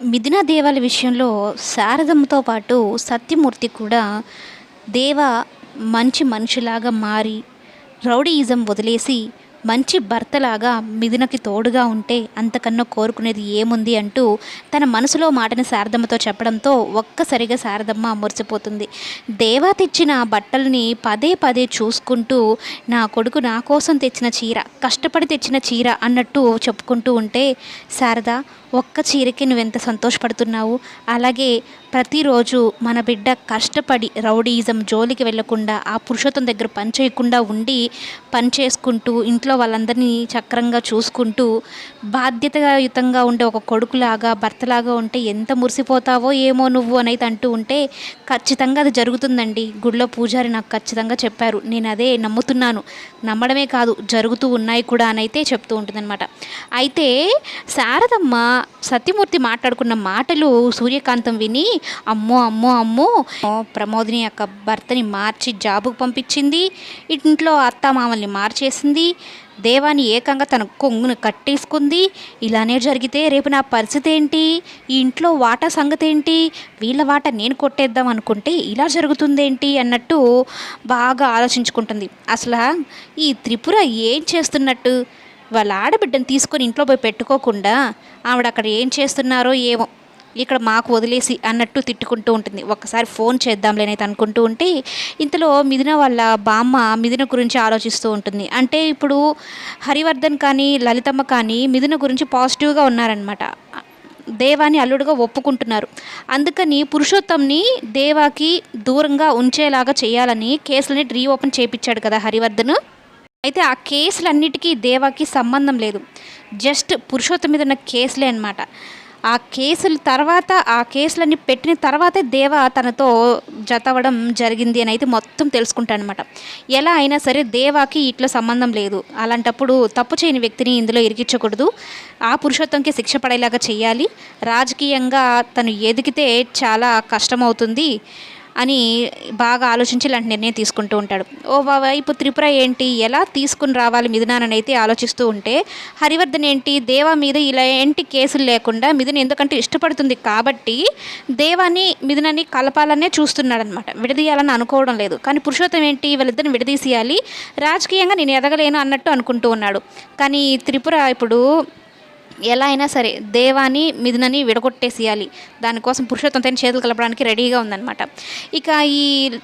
మిథునా దేవాల విషయంలో శారదమ్మతో పాటు సత్యమూర్తి కూడా దేవ మంచి మనిషిలాగా మారి రౌడీయిజం వదిలేసి మంచి భర్తలాగా మిథునకి తోడుగా ఉంటే అంతకన్నా కోరుకునేది ఏముంది అంటూ తన మనసులో మాటని శారదమ్మతో చెప్పడంతో ఒక్కసారిగా శారదమ్మ మురిసిపోతుంది. దేవా తెచ్చిన బట్టల్ని పదే పదే చూసుకుంటూ నా కొడుకు నా కోసం తెచ్చిన చీర కష్టపడి తెచ్చిన చీర అన్నట్టు చెప్పుకుంటూ ఉంటే శారద ఒక్క చీరకి నువ్వెంత సంతోషపడుతున్నావు? అలాగే ప్రతిరోజు మన బిడ్డ కష్టపడి రౌడీయిజం జోలికి వెళ్ళకుండా ఆ పురుషోత్తం దగ్గర పని చేయకుండా ఉండి పని చేసుకుంటూ ఇంట్లో వాళ్ళందరినీ చక్రంగా చూసుకుంటూ బాధ్యతాయుతంగా ఉండే ఒక కొడుకులాగా భర్తలాగా ఉంటే ఎంత మురిసిపోతావో ఏమో నువ్వు అనేది అంటూ ఉంటే ఖచ్చితంగా అది జరుగుతుందండి. గుడిలో పూజారి నాకు ఖచ్చితంగా చెప్పారు. నేను అదే నమ్ముతున్నాను. నమ్మడమే కాదు జరుగుతూ ఉన్నాయి కూడా అని అయితే చెప్తూ ఉంటుందన్నమాట. అయితే శారదమ్మ సత్యమూర్తి మాట్లాడుకున్న మాటలు సూర్యకాంతం విని అమ్మో అమ్మో అమ్మో. ప్రమోదిని యొక్క భర్తని మార్చి జాబుకు పంపించింది. ఇంట్లో అత్త మామల్ని మార్చేసింది. దేవాన్ని ఏకంగా తన కొంగును కట్టేసుకుంది. ఇలానే జరిగితే రేపు నా పరిస్థితి ఏంటి? ఈ ఇంట్లో వాటా సంగతి ఏంటి వీళ్ళ వాటా నేను కొట్టేద్దాం అనుకుంటే ఇలా జరుగుతుందేంటి అన్నట్టు బాగా ఆలోచించుకుంటుంది. అసలు ఈ త్రిపుర ఏం చేస్తున్నట్టు? వాళ్ళ ఆడబిడ్డను తీసుకొని ఇంట్లో పోయి పెట్టుకోకుండా ఆవిడ అక్కడ ఏం చేస్తున్నారో ఏమో. ఇక్కడ మాకు వదిలేసి అన్నట్టు తిట్టుకుంటూ ఉంటుంది. ఒక్కసారి ఫోన్ చేద్దాంలేనైతే అనుకుంటూ ఉంటే ఇంతలో మిథున వాళ్ళ బామ్మ మిథున గురించి ఆలోచిస్తూ ఉంటుంది. అంటే ఇప్పుడు హరివర్ధన్ కానీ లలితమ్మ కానీ మిథున గురించి పాజిటివ్గా ఉన్నారనమాట దేవాని అల్లుడుగా ఒప్పుకుంటున్నారు. అందుకని పురుషోత్తంని దేవాకి దూరంగా ఉంచేలాగా చేయాలని కేసులని రీఓపెన్ చేయించాడు కదా హరివర్ధన్. అయితే ఆ కేసులన్నిటికీ దేవాకి సంబంధం లేదు. జస్ట్ పురుషోత్తం మీద ఉన్న కేసులే అనమాట ఆ కేసుల తర్వాత ఆ కేసులన్నీ పెట్టిన తర్వాతే దేవ తనతో జతవడం జరిగింది అని అయితే మొత్తం తెలుసుకుంటానమాట ఎలా అయినా సరే దేవాకి ఇట్లా సంబంధం లేదు. అలాంటప్పుడు తప్పు చేయని వ్యక్తిని ఇందులో ఇరికించకూడదు. ఆ పురుషోత్వంకి శిక్ష పడేలాగా చేయాలి. రాజకీయంగా తను ఎదిగితే చాలా కష్టమవుతుంది. అని బాగా ఆలోచించి ఇలాంటి నిర్ణయం తీసుకుంటూ ఉంటాడు. ఓ వైపు త్రిపుర ఏంటి? ఎలా తీసుకుని రావాలి మిథునాన్ని అయితే ఆలోచిస్తూ ఉంటే హరివర్ధన్ ఏంటి? దేవా మీద ఇలా ఏంటి కేసులు లేకుండా మిథున ఎందుకంటే ఇష్టపడుతుంది కాబట్టి దేవాని మిథునని కలపాలనే చూస్తున్నాడనమాట విడదీయాలని అనుకోవడం లేదు. కానీ పురుషోత్తం ఏంటి? వీళ్ళిద్దరిని విడదీసేయాలి. రాజకీయంగా నేను ఎదగలేను అన్నట్టు అనుకుంటూ ఉన్నాడు. కానీ త్రిపుర ఇప్పుడు ఎలా అయినా సరే దేవాని మిథునని విడగొట్టేసేయాలి. దానికోసం పురుషోత్తంతో చేతులు కలపడానికి రెడీగా ఉందన్నమాట. ఇక ఈ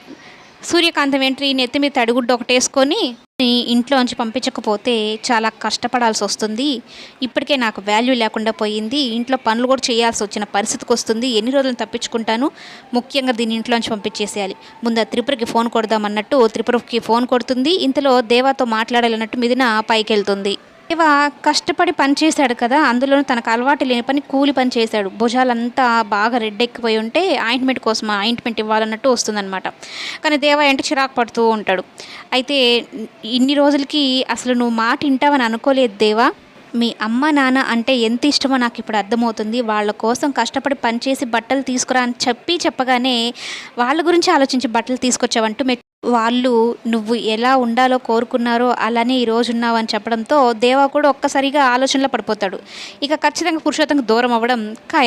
సూర్యకాంతం ఏంటి నెత్తి మీద తడిగుడ్డ ఒకటి వేసుకొని ఇంట్లోంచి పంపించకపోతే చాలా కష్టపడాల్సి వస్తుంది. ఇప్పటికే నాకు వాల్యూ లేకుండా పోయింది. ఇంట్లో పనులు కూడా చేయాల్సి వచ్చిన పరిస్థితికి వస్తుంది. ఎన్ని రోజులు తప్పించుకుంటాను? ముఖ్యంగా దీన్ని ఇంట్లోంచి పంపించేసేయాలి. ముందు ఆ త్రిపురకి ఫోన్ కొడదామన్నట్టు త్రిపురకి ఫోన్ కొడుతుంది. ఇంతలో దేవాతో మాట్లాడాలన్నట్టు మిదిన పైకి వెళ్తుంది దేవ కష్టపడి పని చేశాడు కదా అందులోనూ తనకు అలవాటు లేని పని కూలి పని చేశాడు. భుజాలంతా బాగా రెడ్డెక్కిపోయి ఉంటే ఆయింట్మెంట్ కోసం ఆయింట్మెంట్ ఇవ్వాలన్నట్టు వస్తుందన్నమాట. కానీ దేవ ఏంటి చిరాకు పడుతూ ఉంటాడు. అయితే ఇన్ని రోజులకి అసలు నువ్వు మాట వింటావని అనుకోలేదు దేవా? మీ అమ్మ నాన్న అంటే ఎంత ఇష్టమో నాకు ఇప్పుడు అర్థమవుతుంది. వాళ్ళ కోసం కష్టపడి పనిచేసి బట్టలు తీసుకురా అని చెప్పి చెప్పగానే వాళ్ళ గురించి ఆలోచించి బట్టలు తీసుకొచ్చావంటూ వాళ్ళు నువ్వు ఎలా ఉండాలో కోరుకున్నారో అలానే ఈరోజు ఉన్నావు అని చెప్పడంతో దేవా కూడా ఒక్కసారిగా ఆలోచనలో పడిపోతాడు. ఇక ఖచ్చితంగా పురుషోత్తంకి దూరం అవ్వడం ఖాయం.